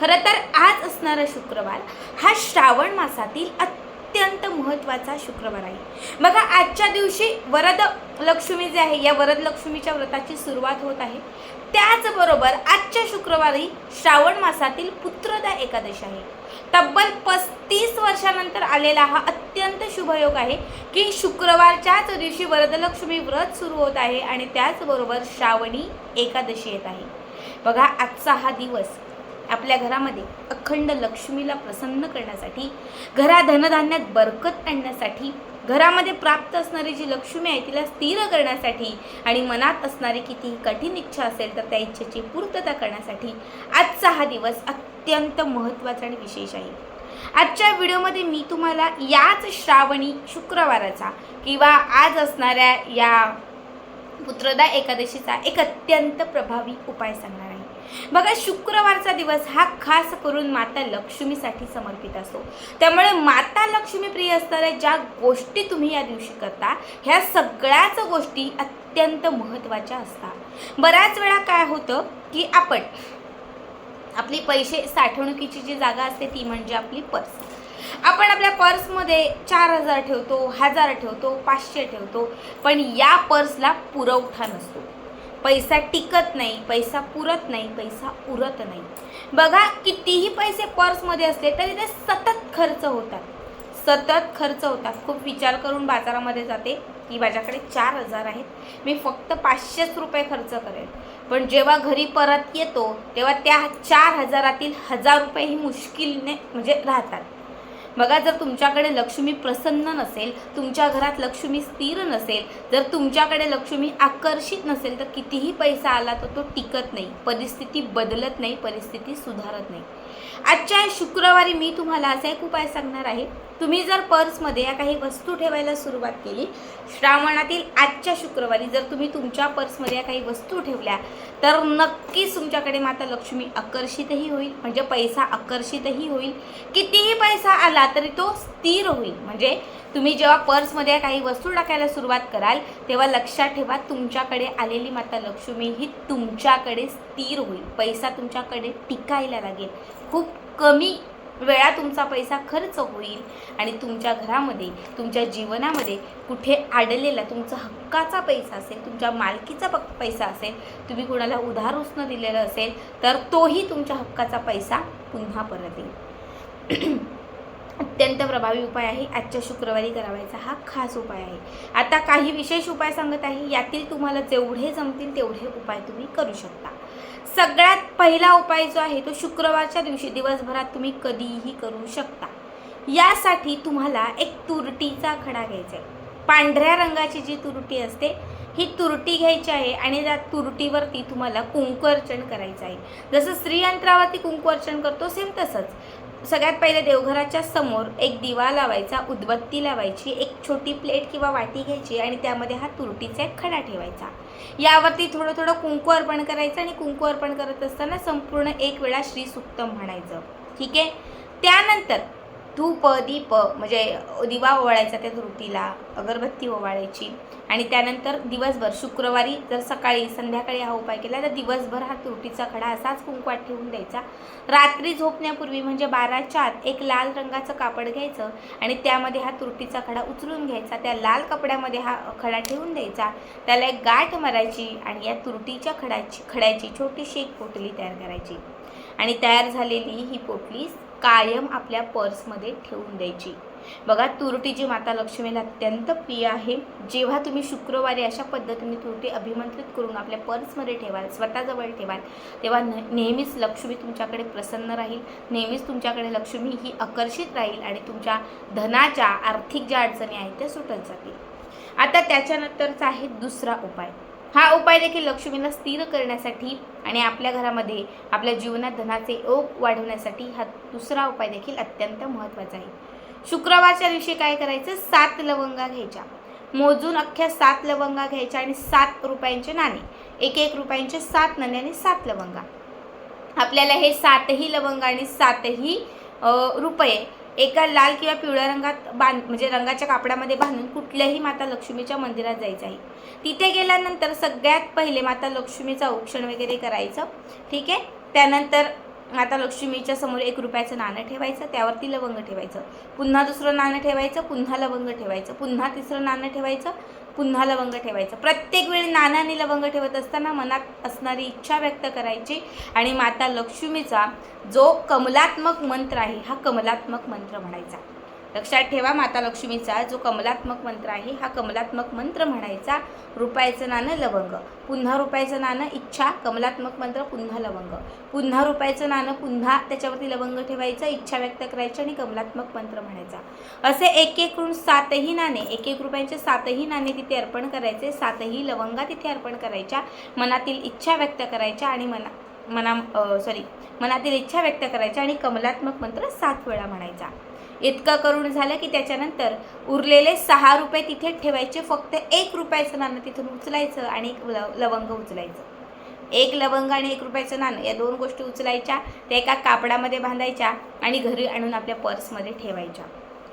खरं तर आज असणारा शुक्रवार हा श्रावण मासातील अत्यंत महत्त्वाचा शुक्रवार आहे. बघा आजच्या दिवशी वरद लक्ष्मी जे आहे या वरद लक्ष्मीच्या व्रताची सुरुवात होत आहे. त्याचबरोबर आजच्या शुक्रवारी श्रावण मासातील पुत्रदा एकादशी आहे. तब्बल पस्तीस वर्षानंतर आलेला हा अत्यंत शुभयोग आहे की शुक्रवारच्याच दिवशी वरदलक्ष्मी व्रत सुरू होत आहे आणि त्याचबरोबर श्रावणी एकादशी येत आहे. बघा आजचा हा दिवस आपल्या घरामध्ये अखंड लक्ष्मीला प्रसन्न करण्यासाठी घरा धनधान्यात बरकत आणण्यासाठी घरामध्ये प्राप्त असणारी जी लक्ष्मी आहे तिला स्थिर करण्यासाठी आणि मनात असणारी कितीही कठीण इच्छा असेल तर त्या इच्छेची पूर्तता करण्यासाठी आजचा हा दिवस अत्यंत महत्त्वाचा आणि विशेष आहे. आजच्या व्हिडिओमध्ये मी तुम्हाला याच श्रावणी शुक्रवाराचा किंवा आज असणाऱ्या या पुत्रदा एकादशीचा एक अत्यंत प्रभावी उपाय सांगणार बघा शुक्रवारचा दिवस हा खास करून माता लक्ष्मीसाठी समर्पित असतो. त्यामुळे माता लक्ष्मी प्रिय असणाऱ्या ज्या गोष्टी तुम्ही या दिवशी करता ह्या सगळ्याच गोष्टी अत्यंत महत्त्वाच्या असतात. बऱ्याच वेळा काय होतं की आपण आपली पैसे साठवणुकीची जी जागा असते ती म्हणजे आपली पर्स. आपण आपल्या पर्समध्ये चार हजार ठेवतो हजार ठेवतो पाचशे ठेवतो पण या पर्सला पुरवठा नसतो. पैसा टिकत नाही पैसा पुरत नाही पैसा उरत नाही. बघा कितीही पैसे पर्समध्ये असले तरी ते सतत खर्च होतात. सतत खर्च होतात. खूप विचार करून बाजारामध्ये जाते. की माझ्याकडे चार हजार आहेत. मी फक्त पाचशेच रुपये खर्च करेल पण जेव्हा घरी परत येतो तेव्हा त्या चार हजारातील हजार रुपये ही मुश्किलने म्हणजे राहतात. बघा जर तुमच्याकडे लक्ष्मी प्रसन्न नसेल तुमच्या घरात लक्ष्मी स्थिर नसेल जर तुमच्याकडे लक्ष्मी आकर्षित नसेल तर कितीही पैसा आला तर तो टिकत नाही. परिस्थिती बदलत नाही परिस्थिती सुधारत नाही. आजच्या शुक्रवारी मी तुम्हाला असा एक उपाय सांगणार आहे. तुम्ही जर पर्समध्ये या काही वस्तू ठेवायला सुरुवात केली श्रावणातील आजच्या शुक्रवारी जर तुम्ही तुमच्या पर्समध्ये या काही वस्तू ठेवल्या तर नक्कीच तुमच्याकडे माता लक्ष्मी आकर्षितही होईल म्हणजे पैसा आकर्षितही होईल. कितीही पैसा आला तरी तो स्थिर होईल. म्हणजे तुम्ही जेव्हा पर्समध्ये काही वस्तू टाकायला सुरुवात कराल तेव्हा लक्षात ठेवा तुमच्याकडे आलेली माता लक्ष्मी ही तुमच्याकडे स्थिर होईल. पैसा तुमच्याकडे टिकायला लागेल. खूप कमी वेळा तुमचा पैसा खर्च होईल आणि तुमच्या घरामध्ये तुमच्या जीवनामध्ये कुठे अडलेला तुमचा हक्काचा पैसा असेल तुमच्या मालकीचा प पैसा असेल तुम्ही कुणाला उधार उसनं दिलेलं असेल तर तोही तुमच्या हक्काचा पैसा पुन्हा परत येईल. अत्यंत प्रभावी उपाय आहे. आजच्या शुक्रवारी करावायचा हा खास उपाय आहे. आता काही विशेष उपाय सांगत आहे. यातील तुम्हाला जेवढे जमतील तेवढे उपाय तुम्ही करू शकता. सगळ्यात पहिला उपाय जो आहे तो शुक्रवारच्या दिवशी दिवसभरात तुम्ही कधीही करू शकता. यासाठी तुम्हाला एक तुरटीचा खडा घ्यायचा आहे. पांढऱ्या रंगाची जी तुरटी असते ही तुरटी घ्यायची आहे आणि त्या तुरटीवरती तुम्हाला कुंकर्चन करायचं आहे. जसं स्त्रीयंत्रावरती कुंकवर्चन करतो सेम तसंच. सगळ्यात पहिले देवघराच्या समोर एक दिवा लावायचा उदबत्ती लावायची एक छोटी प्लेट किंवा वाटी घ्यायची आणि त्यामध्ये हा तुरटीचा एक खडा ठेवायचा. यावरती थोडं थोडं कुंकू अर्पण करायचं आणि कुंकू अर्पण करत असताना संपूर्ण एक वेळा श्री सुक्तम म्हणायचं. ठीक आहे? त्यानंतर धूप दीप म्हणजे दिवा ओवाळायचा त्या तुरटीला अगरबत्ती ओवाळायची. आणि त्यानंतर दिवसभर शुक्रवारी जर सकाळी संध्याकाळी हा उपाय केला तर दिवसभर हा तुरटीचा खडा असाच कुंकवात ठेवून द्यायचा. रात्री झोपण्यापूर्वी म्हणजे बाराच्या आत एक लाल रंगाचं कापड घ्यायचं आणि त्यामध्ये हा तुरटीचा खडा उचलून घ्यायचा. त्या लाल कपड्यामध्ये हा खडा ठेवून द्यायचा. त्याला एक गाठ मारायची आणि या तुरटीच्या खडाची खड्याची छोटीशी एक पोटली तयार करायची. आणि तयार झालेली ही पोटली कायम आपल्या पर्समध्ये ठेवून द्यायची. बघा तुरटीची माता लक्ष्मीला अत्यंत प्रिय आहे. जेव्हा तुम्ही शुक्रवारी अशा पद्धतीने तुरटी अभिमंत्रित करून आपल्या पर्समध्ये ठेवाल स्वतःजवळ ठेवाल तेव्हा न नेहमीच लक्ष्मी तुमच्याकडे प्रसन्न राहील. नेहमीच तुमच्याकडे लक्ष्मी ही आकर्षित राहील आणि तुमच्या धनाच्या आर्थिक ज्या अडचणी आहेत त्या सुटत जातील. आता त्याच्यानंतरचा आहे दुसरा उपाय. हा उपाय देखील लक्ष्मीला स्थिर करण्यासाठी आणि आपल्या घरामध्ये आपल्या जीवनात धनाचे ओघ वाढवण्यासाठी हा दुसरा उपाय देखील अत्यंत महत्त्वाचा आहे. शुक्रवारच्या दिवशी काय करायचं? सात लवंगा घ्यायच्या. मोजून अख्ख्या सात लवंगा घ्यायच्या आणि सात रुपयांचे नाणे. एक एक रुपयांचे सात नाणे आणि सात लवंगा. आपल्याला हे सातही लवंग आणि सातही रुपये एका लाल किंवा पिवळ्या रंगात बांध म्हणजे रंगाच्या कापडामध्ये बांधून कुठल्याही माता लक्ष्मीच्या मंदिरात जायचं आहे. तिथे गेल्यानंतर सगळ्यात पहिले माता लक्ष्मीचं औक्षण वगैरे करायचं. ठीक आहे? त्यानंतर माता लक्ष्मीच्या समोर एक रुपयाचं नाणं ठेवायचं त्यावरती लवंग ठेवायचं. पुन्हा दुसरं नाणं ठेवायचं पुन्हा लवंग ठेवायचं. पुन्हा तिसरं नाणं ठेवायचं. पुन्हा लवंग ठेवायचं. प्रत्येक वेळी नानाने लवंग ठेवत असताना मनात असणारी इच्छा व्यक्त करायची. आणि माता लक्ष्मीचा जो कमलात्मक मंत्र आहे हा कमलात्मक मंत्र म्हणायचा. लक्षात ठेवा माता लक्ष्मीचा जो कमलात्मक मंत्र आहे हा कमलात्मक मंत्र म्हणायचा रुपयाचं नाणं लवंग. पुन्हा रुपयाचं नाणं इच्छा कमलात्मक मंत्र पुन्हा लवंग. पुन्हा रुपयाचं नाणं पुन्हा त्याच्यावरती लवंग ठेवायचं इच्छा व्यक्त करायची आणि कमलात्मक मंत्र म्हणायचा. असे एक एक करून सातही नाणे एक एक रुपयांचे सातही नाणे तिथे अर्पण करायचे सातही लवंगा तिथे अर्पण करायच्या मनातील इच्छा व्यक्त करायच्या आणि मना मना सॉरी मनातील इच्छा व्यक्त करायच्या आणि कमलात्मक मंत्र सात वेळा म्हणायचा. इतकं करून झालं की त्याच्यानंतर उरलेले सहा रुपये तिथे ठेवायचे फक्त एक रुपयाचं नाणं तिथून उचलायचं आणि एक लवंग उचलायचं. एक लवंग आणि एक रुपयाचं नाणं या दोन गोष्टी उचलायच्या त्या एका कापडामध्ये बांधायच्या आणि घरी आणून आपल्या पर्समध्ये ठेवायच्या.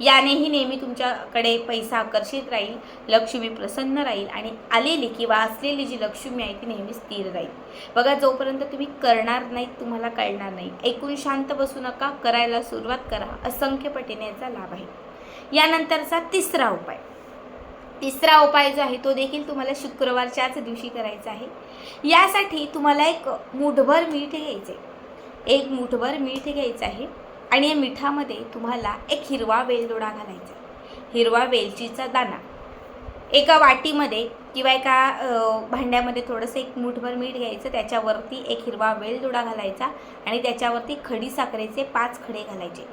यानेही नेहमी तुमच्याकडे पैसा आकर्षित राहील लक्ष्मी प्रसन्न राहील आणि आलेली किंवा असलेली जी लक्ष्मी आहे ती नेहमी स्थिर राहील. बघा जोपर्यंत तुम्ही करणार नाही तुम्हाला कळणार नाही. ऐकून शांत बसू नका करायला सुरुवात करा. असंख्य पटीने याचा लाभ आहे. यानंतरचा तिसरा उपाय. तिसरा उपाय जो आहे तो देखील तुम्हाला शुक्रवारच्याच दिवशी करायचा आहे. यासाठी तुम्हाला एक मुठभर मीठ घ्यायचे एक मुठभर मीठ घ्यायचं आहे. आणि या मिठामध्ये तुम्हाला एक हिरवा वेलदोडा घालायचा हिरवा वेलचीचा दाणा. एका वाटीमध्ये किंवा एका भांड्यामध्ये थोडंसं एक मुठभर मीठ घ्यायचं त्याच्यावरती एक हिरवा वेलदोडा घालायचा आणि त्याच्यावरती खडी साखरेचे पाच खडे घालायचे.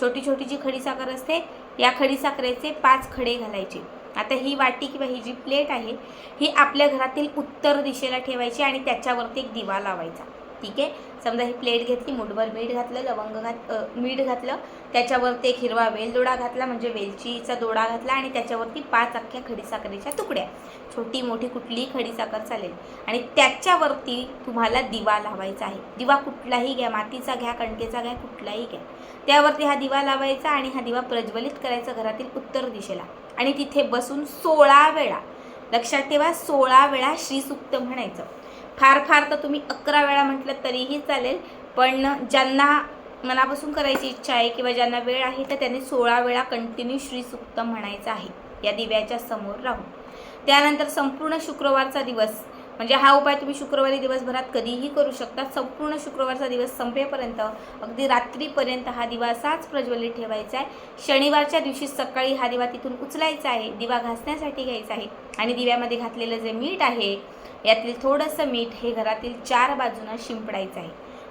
छोटी छोटी जी खडी साखर असते या खडी साखरेचे पाच खडे घालायचे. आता ही वाटी किंवा ही जी प्लेट आहे ही आपल्या घरातील उत्तर दिशेला ठेवायची आणि त्याच्यावरती एक दिवा लावायचा. ठीक आहे. समजा ही प्लेट घेतली मुठभर मीठ घातलं लवंग घात मीठ घातलं त्याच्यावरती एक हिरवा वेलदोडा घातला म्हणजे वेलचीचा दोडा घातला आणि त्याच्यावरती पाच अख्ख्या खडीसाखरेच्या तुकड्या. छोटी मोठी कुठलीही खडीसाखर चालेल. आणि त्याच्यावरती तुम्हाला दिवा लावायचा आहे. दिवा कुठलाही घ्या मातीचा घ्या कणकेचा घ्या कुठलाही घ्या. त्यावरती हा दिवा लावायचा आणि हा दिवा प्रज्वलित करायचा घरातील उत्तर दिशेला. आणि तिथे बसून सोळा वेळा लक्षात ठेवा सोळा वेळा श्रीसुक्त म्हणायचं. फार फार तर तुम्ही अकरा वेळा म्हटलं तरीही चालेल. पण ज्यांना मनापासून करायची इच्छा आहे किंवा ज्यांना वेळ आहे तर त्यांनी सोळा वेळा कंटिन्यू श्रीसुक्त म्हणायचं आहे या दिव्याच्या समोर राहून. त्यानंतर संपूर्ण शुक्रवारचा दिवस म्हणजे हा उपाय तुम्ही शुक्रवारी दिवसभरात कधीही करू शकता. संपूर्ण शुक्रवारचा दिवस संपेपर्यंत अगदी रात्रीपर्यंत हा दिवा असाच प्रज्वलित ठेवायचा आहे. शनिवारच्या दिवशी सकाळी हा दिवा तिथून उचलायचा आहे दिवा घासण्यासाठी घ्यायचा आहे. आणि दिव्यामध्ये घातलेलं जे मीठ आहे यातील थोडंसं मीठ हे घरातील चार बाजूंना शिंपडायचं आहे.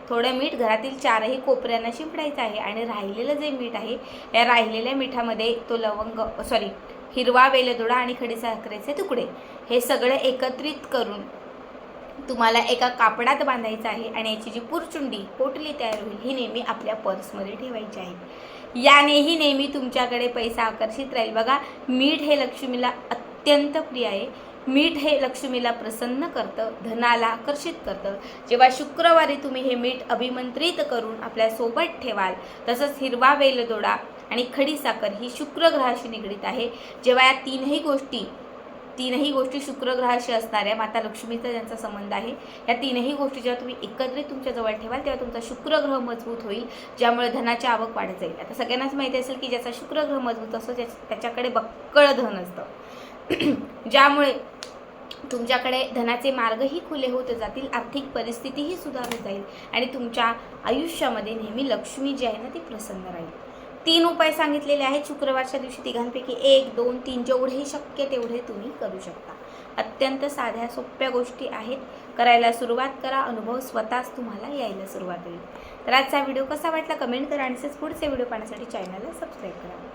थोडं मीठ घरातील चारही कोपऱ्यांना शिंपडायचं आहे आणि राहिलेलं जे मीठ आहे या राहिलेल्या मिठामध्ये तो लवंग सॉरी हिरवा वेलदोडा आणि खडीसाखरेचे तुकडे हे सगळे एकत्रित करून तुम्हाला एका कापडात बांधायचं आहे आणि याची जी पुरचुंडी पोटली तयार होईल ही नेहमी आपल्या पर्समध्ये ठेवायची आहे. यानेही नेहमी तुमच्याकडे पैसा आकर्षित राहील. बघा मीठ हे लक्ष्मीला अत्यंत प्रिय आहे. मीठ हे लक्ष्मीला प्रसन्न करतं धनाला आकर्षित करतं. जेव्हा शुक्रवारी तुम्ही हे मीठ अभिमंत्रित करून आपल्यासोबत ठेवाल तसंच हिरवा वेलदोडा आणि खडीसाखर ही शुक्रग्रहाशी निगडीत आहे. जेव्हा या तीनही गोष्टी तीनही गोष्टी शुक्रग्रहाशी असणाऱ्या माता लक्ष्मीचा ज्यांचा संबंध आहे या तीनही गोष्टी जेव्हा तुम्ही एकत्रित तुमच्याजवळ ठेवाल तेव्हा तुमचा शुक्रग्रह मजबूत होईल ज्यामुळे धनाची आवक वाढत जाईल. आता सगळ्यांनाच माहिती असेल की ज्याचा शुक्रग्रह मजबूत असतो त्याच्याकडे बक्कळ धन असतं. ज्यामुळे तुमच्याकडे धनाचे मार्गही खुले होत जातील आर्थिक परिस्थितीही सुधारत जाईल आणि तुमच्या आयुष्यामध्ये नेहमी लक्ष्मी जी आहे ना ती प्रसन्न राहील. तीन उपाय सांगितलेले आहेत शुक्रवारच्या दिवशी तिघांपैकी एक दोन तीन जेवढेही शक्य तेवढे तुम्ही करू शकता. अत्यंत साध्या सोप्या गोष्टी आहेत. करायला सुरुवात करा अनुभव स्वतःच तुम्हाला यायला सुरुवात होईल. तर आजचा व्हिडिओ कसा वाटला कमेंट करा आणि पुढचे व्हिडिओ पाहण्यासाठी चॅनलला सबस्क्राईब करा.